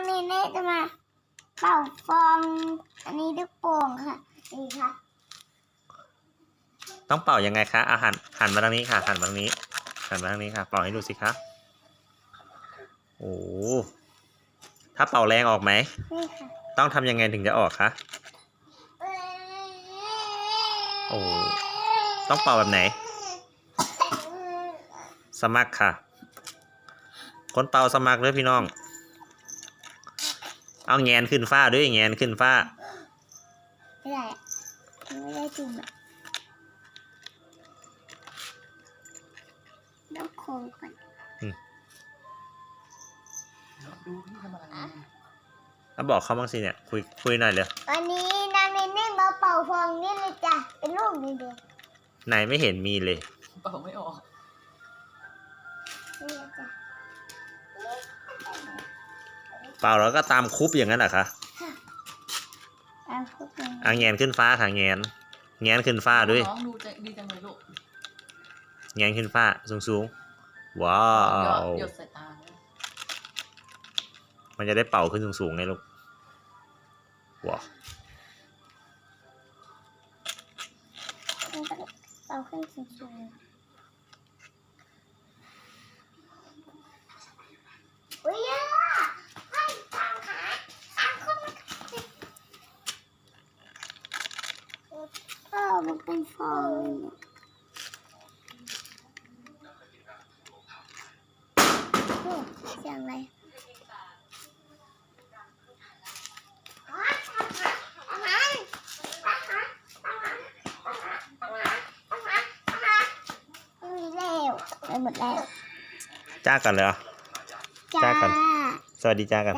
องเนเน่จะมาเป่าฟองอันนี้ลูกโป่งค่ะนี่ค่ะ ต้องเป่ายังไงคะอาหันหันมาทางนี้ค่ะหันมาทางนี้หันมาทางนี้ค่ะ เป่าให้ดูสิคะโอ้โหถ้าเป่าแรงออกไหมนี่ค่ะต้องทำยังไงถึงจะออกคะโอ้ต้องเป่าแบบไหน สมัครค่ะ คนเป่าสมัครเลยพี่น้อง เอาแงนขึ้นฟ้าด้วยแงนขึ้นฟ้า ไม่ได้อะไม่ได้จริงอะต้องโค้งก่อนดูพี่ทำอะไรแล้วบอกเขาบ้างสิเนี่ยคุยคุยหน่อยเลยวันนี้นางเนเน่มาเป่าฟองนี่เลยจ้ะเป็นลูกนี่เดียวไหนไม่เห็นมีเลย เป่าไม่ออก นี่เลยจ้ะ เป่าแล้วก็ตามคุบอย่างนั้นเหรอคะตามคุกเลยอะแงนขึ้นฟ้าค่ะแงนแงนขึ้นฟ้าด้วยน้องดูใจดีจังเลยลูกแงนขึ้นฟ้าสูงสูงๆว้าหยดวหยดใส่ตาเนี่ยมันจะได้เป่าขึ้นสูงสูงๆไงลูกว้าวมันต้องเป่าขึ้นสูงๆอุ้ มันเป็นฟองเนี่ยโอ้เสียงอะไรหมดแล้วจ้ากันเลยเหรอจ้ากัน สวัสดีจ้ากัน